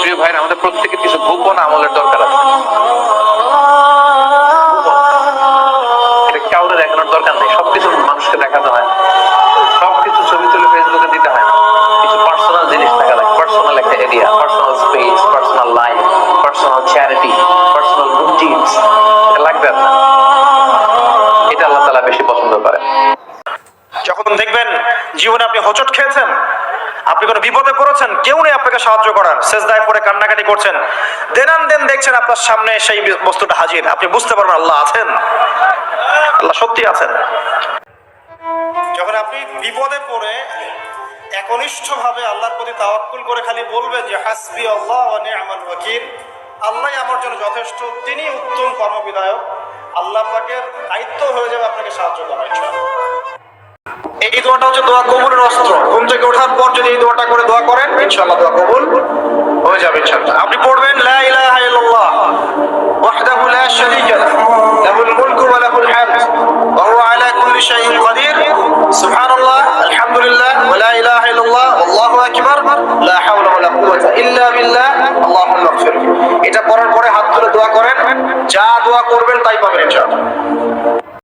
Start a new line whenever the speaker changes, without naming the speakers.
প্রিয় ভাইরা, আমাদের প্রত্যেকের কিছু গোপন আমলের দরকার আছে। কাউরে দেখানোর দরকার নেই, সবকিছু মানুষকে দেখাতে হয়। সবকিছু ছবি তুলে ফেসবুকে দিতে হয়। না কিছু পার্সোনাল জিনিস থাকা লাগে পার্সোনাল একটা area personal space personal life personal charity personal deeds লাগবে এটা আল্লাহ তালা বেশি পছন্দ করে।
যখন দেখবেন জীবনে আপনি হোঁচট খেয়েছেন আপনি কোনো বিপদে পড়েছেন? কেউ নেই আপনাকে সাহায্য করার। শেষদায় পরে কান্নাকাটি করছেন। দেনান দেন দেখছেন আপনার সামনে সেই বস্তুটা হাজির। আপনি বুঝতে পারবেন আল্লাহ আছেন। আল্লাহ সত্যি আছেন। যখন আপনি বিপদে পড়ে একনিষ্ঠভাবে আল্লাহর প্রতি তাওয়াক্কুল করে খালি বলবেন যে হাসবি আল্লাহ ওয়া নি'মাল ওয়াকিল। আল্লাহ আমার জন্য যথেষ্ট। তিনি উত্তম কর্মবিধায়ক। আল্লাহ পাকের দায়িত্ব হয়ে যাবে আপনাকে সাহায্য করা এই দোয়াটা হচ্ছে দোয়া কবুলের অস্ত্র। থেকে ওঠার পর যদি এই দোয়াটা করে দোয়া করেন, ইনশাআল্লাহ দোয়া কবুল হয়ে যাবে, ইনশাআল্লাহ। আপনি পড়বেন, লা ইলাহা ইল্লাল্লাহ, ওয়াহদাহু লা শারীকা লাহু, লাহুল মুলকু ওয়া লাহুল হামদ, ওয়া হুয়া আলা কুল্লি শাইইন কাদির সুবহানাল্লাহ, আলহামদুলিল্লাহ, ওয়া লা ইলাহা ইল্লাল্লাহ, আল্লাহু আকবার, লা হাওলা ওয়া লা কুওয়াতা ইল্লা বিল্লাহ, আল্লাহুম্মা ইগফির এটা পড়ার পরে হাত তুলে দোয়া করেন, যা দোয়া করবেন তাই পাবেন, ইনশাআল্লাহ।